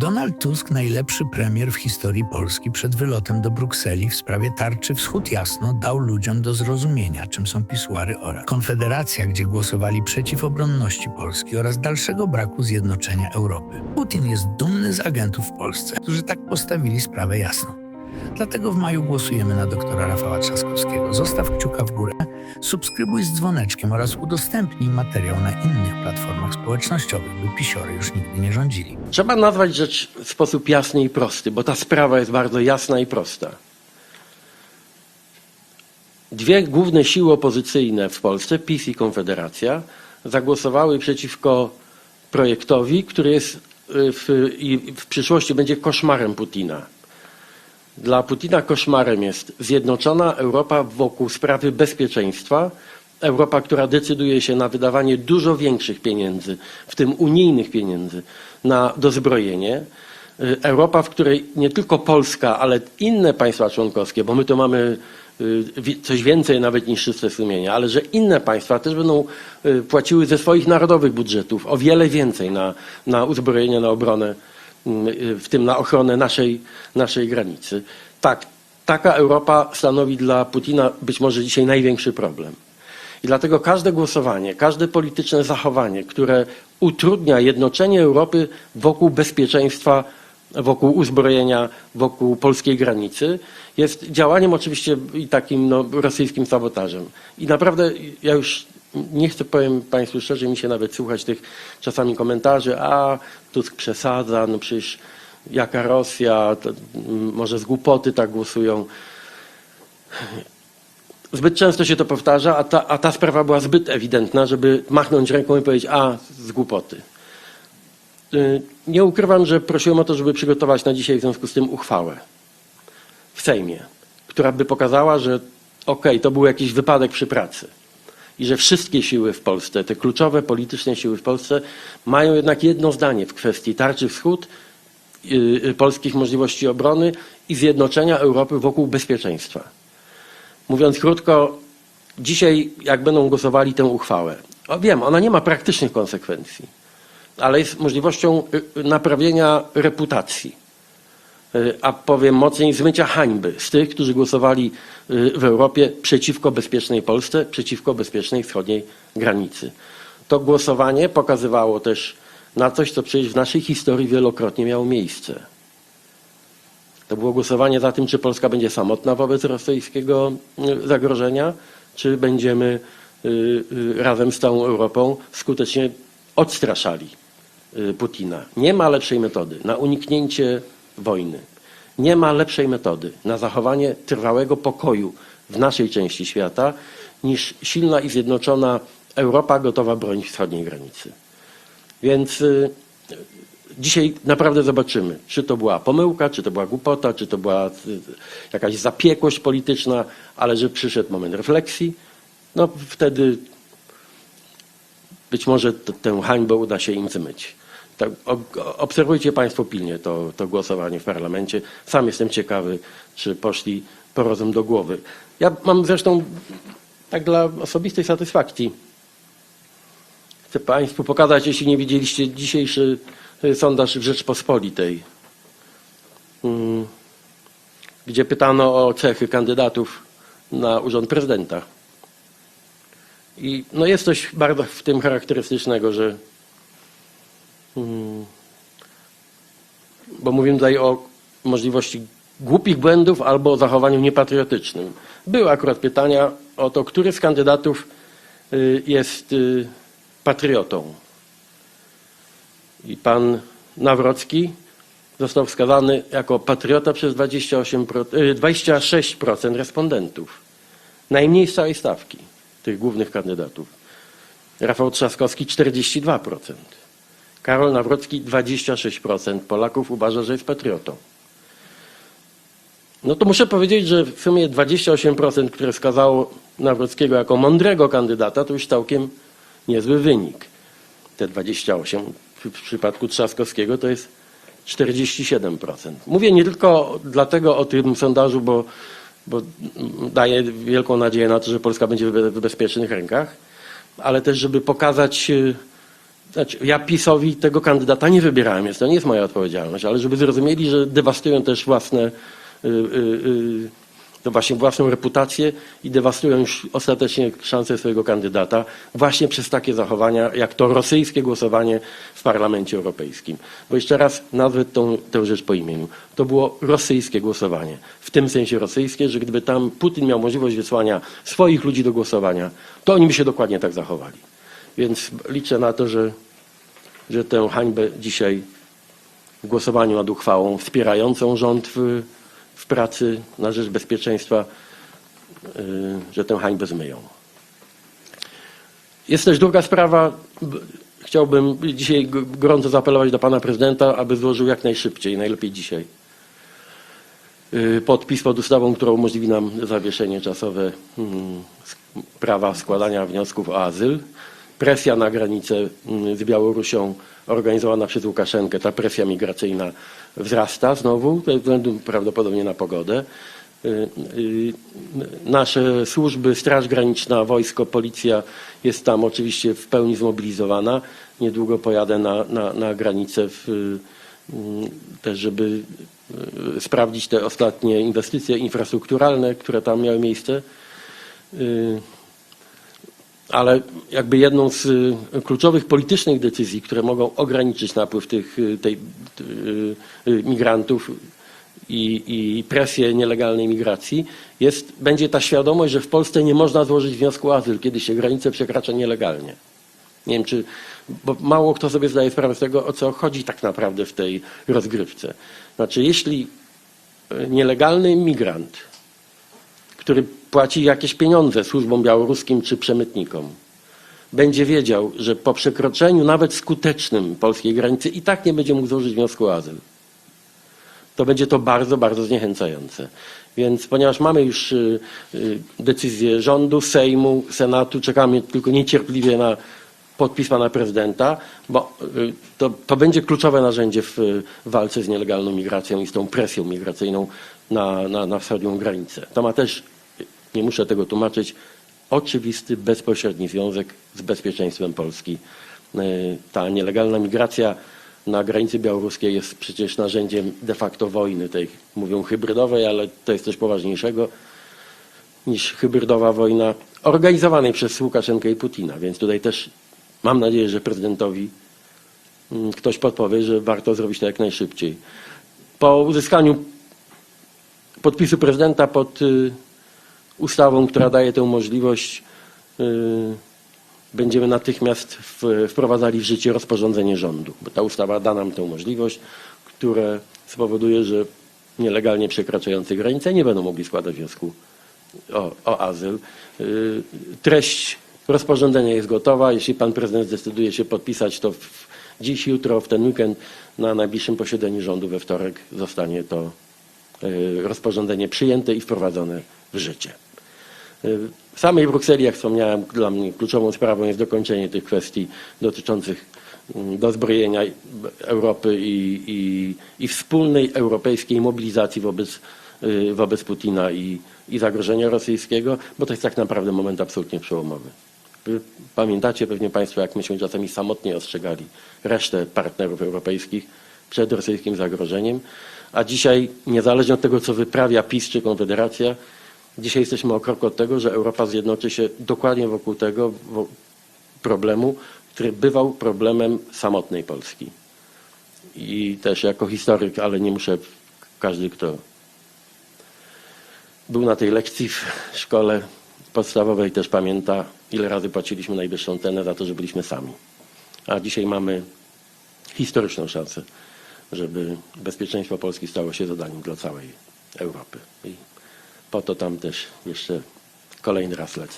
Donald Tusk, najlepszy premier w historii Polski, przed wylotem do Brukseli w sprawie tarczy Wschód Jasno dał ludziom do zrozumienia, czym są pisuary oraz Konfederacja, gdzie głosowali przeciw obronności Polski oraz dalszego braku zjednoczenia Europy. Putin jest dumny z agentów w Polsce, którzy tak postawili sprawę jasno. Dlatego w maju głosujemy na doktora Rafała Trzaskowskiego. Zostaw kciuka w górę, subskrybuj z dzwoneczkiem oraz udostępnij materiał na innych platformach społecznościowych, by pisiory już nigdy nie rządzili. Trzeba nazwać rzecz w sposób jasny i prosty, bo ta sprawa jest bardzo jasna i prosta. Dwie główne siły opozycyjne w Polsce, PiS i Konfederacja, zagłosowały przeciwko projektowi, który jest y, w, w przyszłości będzie koszmarem Putina. Dla Putina koszmarem jest zjednoczona Europa wokół sprawy bezpieczeństwa, Europa, która decyduje się na wydawanie dużo większych pieniędzy, w tym unijnych pieniędzy, na dozbrojenie. Y, Europa, w której nie tylko Polska, ale inne państwa członkowskie, bo my tu mamy y, coś więcej nawet niż czyste sumienie, ale że inne państwa też będą y, płaciły ze swoich narodowych budżetów o wiele więcej na, na uzbrojenie, na obronę, w tym na ochronę naszej, naszej granicy. Tak, taka Europa stanowi dla Putina być może dzisiaj największy problem. I dlatego każde głosowanie, każde polityczne zachowanie, które utrudnia jednoczenie Europy wokół bezpieczeństwa, wokół uzbrojenia, wokół polskiej granicy, jest działaniem oczywiście i takim no, rosyjskim sabotażem. I naprawdę ja już nie chcę, powiem Państwu szczerze, mi się nawet słuchać tych czasami komentarzy, a Tusk przesadza, no przecież jaka Rosja, mm, może z głupoty tak głosują. Zbyt często się to powtarza, a ta, a ta sprawa była zbyt ewidentna, żeby machnąć ręką i powiedzieć, a z głupoty. Y, Nie ukrywam, że prosiłem o to, żeby przygotować na dzisiaj w związku z tym uchwałę w Sejmie, która by pokazała, że okej, to był jakiś wypadek przy pracy i że wszystkie siły w Polsce, te kluczowe polityczne siły w Polsce mają jednak jedno zdanie w kwestii tarczy wschód, y, y, polskich możliwości obrony i zjednoczenia Europy wokół bezpieczeństwa. Mówiąc krótko, dzisiaj jak będą głosowali tę uchwałę, wiem, ona nie ma praktycznych konsekwencji, ale jest możliwością y, naprawienia reputacji, a powiem mocniej, zmycia hańby z tych, którzy głosowali y, w Europie przeciwko bezpiecznej Polsce, przeciwko bezpiecznej wschodniej granicy. To głosowanie pokazywało też na coś, co przecież w naszej historii wielokrotnie miało miejsce. To było głosowanie za tym, czy Polska będzie samotna wobec rosyjskiego y, zagrożenia, czy będziemy razem z całą Europą skutecznie odstraszali Putina. Nie ma lepszej metody na uniknięcie wojny. Nie ma lepszej metody na zachowanie trwałego pokoju w naszej części świata niż silna i zjednoczona Europa gotowa bronić wschodniej granicy. Więc y, Dzisiaj naprawdę zobaczymy, czy to była pomyłka, czy to była głupota, czy to była y, jakaś zapiekłość polityczna, ale że przyszedł moment refleksji, no wtedy być może tę hańbę uda się im zmyć. Tak, obserwujcie Państwo pilnie to, to głosowanie w parlamencie. Sam jestem ciekawy, czy poszli po rozum do głowy. Ja mam zresztą tak dla osobistej satysfakcji Chcę Państwu pokazać, jeśli nie widzieliście, dzisiejszy sondaż w Rzeczpospolitej, mm, gdzie pytano o cechy kandydatów na urząd prezydenta. I no jest coś bardzo w tym charakterystycznego, że bo mówimy tutaj o możliwości głupich błędów albo o zachowaniu niepatriotycznym. Były akurat pytania o to, który z kandydatów y, jest y, patriotą. I pan Nawrocki został wskazany jako patriota przez 28, y, 26% respondentów. Najmniej z całej stawki tych głównych kandydatów. Rafał Trzaskowski 42%. Karol Nawrocki 26% Polaków uważa, że jest patriotą. No to muszę powiedzieć, że w sumie 28%, które wskazało Nawrockiego jako mądrego kandydata, to już całkiem niezły wynik. Te 28 w przypadku Trzaskowskiego to jest 47%. Mówię nie tylko dlatego o tym sondażu, bo, bo daje wielką nadzieję na to, że Polska będzie w w bezpiecznych rękach, ale też, żeby pokazać y, Znaczy, ja PiSowi tego kandydata nie wybierałem, więc to nie jest moja odpowiedzialność, ale żeby zrozumieli, że dewastują też własne, y, y, y, to właśnie własną reputację i dewastują już ostatecznie szansę swojego kandydata właśnie przez takie zachowania, jak to rosyjskie głosowanie w Parlamencie Europejskim. Bo jeszcze raz nazwę tą, tę rzecz po imieniu. To było rosyjskie głosowanie. W tym sensie rosyjskie, że gdyby tam Putin miał możliwość wysłania swoich ludzi do głosowania, to oni by się dokładnie tak zachowali. Więc liczę na to, że, że tę hańbę dzisiaj w głosowaniu nad uchwałą wspierającą rząd w, w pracy na rzecz bezpieczeństwa, y, że tę hańbę zmyją. Jest też druga sprawa. Chciałbym dzisiaj gorąco zaapelować do pana prezydenta, aby złożył jak najszybciej, najlepiej dzisiaj, y, podpis pod ustawą, która umożliwi nam zawieszenie czasowe mm, prawa składania wniosków o azyl. Presja na granicę mm, z Białorusią organizowana przez Łukaszenkę, ta presja migracyjna wzrasta znowu, ze względu prawdopodobnie na pogodę. Y, y, Nasze służby, Straż Graniczna, wojsko, policja jest tam oczywiście w pełni zmobilizowana. Niedługo pojadę na, na, na granicę w, mm, też, żeby y, sprawdzić te ostatnie inwestycje infrastrukturalne, które tam miały miejsce. Ale jakby jedną z y, kluczowych politycznych decyzji, które mogą ograniczyć napływ tych, y, tej, y, migrantów i, i presję nielegalnej migracji, jest, będzie ta świadomość, że w Polsce nie można złożyć wniosku o azyl, kiedy się granicę przekracza nielegalnie. Nie wiem, czy, bo mało kto sobie zdaje sprawę z tego, o co chodzi tak naprawdę w tej rozgrywce. Znaczy, jeśli nielegalny migrant, który płaci jakieś pieniądze służbom białoruskim czy przemytnikom, będzie wiedział, że po przekroczeniu nawet skutecznym polskiej granicy i tak nie będzie mógł złożyć wniosku o azyl, to będzie to bardzo, bardzo zniechęcające. Więc ponieważ mamy już y, y, decyzję rządu, Sejmu, Senatu, czekamy tylko niecierpliwie na podpis pana prezydenta, bo y, to, to będzie kluczowe narzędzie w walce z nielegalną migracją i z tą presją migracyjną na, na, na wschodnią granicę. To ma też, nie muszę tego tłumaczyć, oczywisty, bezpośredni związek z bezpieczeństwem Polski. Y, Ta nielegalna migracja na granicy białoruskiej jest przecież narzędziem de facto wojny tej, mówią hybrydowej, ale to jest coś poważniejszego niż hybrydowa wojna organizowanej przez Łukaszenkę i Putina. Więc tutaj też mam nadzieję, że prezydentowi mm, ktoś podpowie, że warto zrobić to jak najszybciej. Po uzyskaniu podpisu prezydenta pod y, ustawą, która daje tę możliwość, y, będziemy natychmiast wprowadzali w życie rozporządzenie rządu, bo ta ustawa da nam tę możliwość, które spowoduje, że nielegalnie przekraczający granicę nie będą mogli składać wniosku o, o azyl. Y, Treść rozporządzenia jest gotowa. Jeśli pan prezydent zdecyduje się podpisać to w, dziś, jutro, w ten weekend, na najbliższym posiedzeniu rządu we wtorek zostanie to y, rozporządzenie przyjęte i wprowadzone w życie. W samej Brukseli, jak wspomniałem, dla mnie kluczową sprawą jest dokończenie tych kwestii dotyczących mm, dozbrojenia Europy i, i, i wspólnej europejskiej mobilizacji wobec, y, wobec Putina i, i zagrożenia rosyjskiego, bo to jest tak naprawdę moment absolutnie przełomowy. Wy Pamiętacie pewnie Państwo, jak myśmy czasami samotnie ostrzegali resztę partnerów europejskich przed rosyjskim zagrożeniem, a dzisiaj, niezależnie od tego, co wyprawia PiS czy Konfederacja, dzisiaj jesteśmy o krok od tego, że Europa zjednoczy się dokładnie wokół tego problemu, który bywał problemem samotnej Polski. I też jako historyk, ale nie muszę, każdy, kto był na tej lekcji w szkole podstawowej też pamięta, ile razy płaciliśmy najwyższą cenę za to, że byliśmy sami. A dzisiaj mamy historyczną szansę, żeby bezpieczeństwo Polski stało się zadaniem dla całej Europy. I po to tam też jeszcze kolejny raz lecę.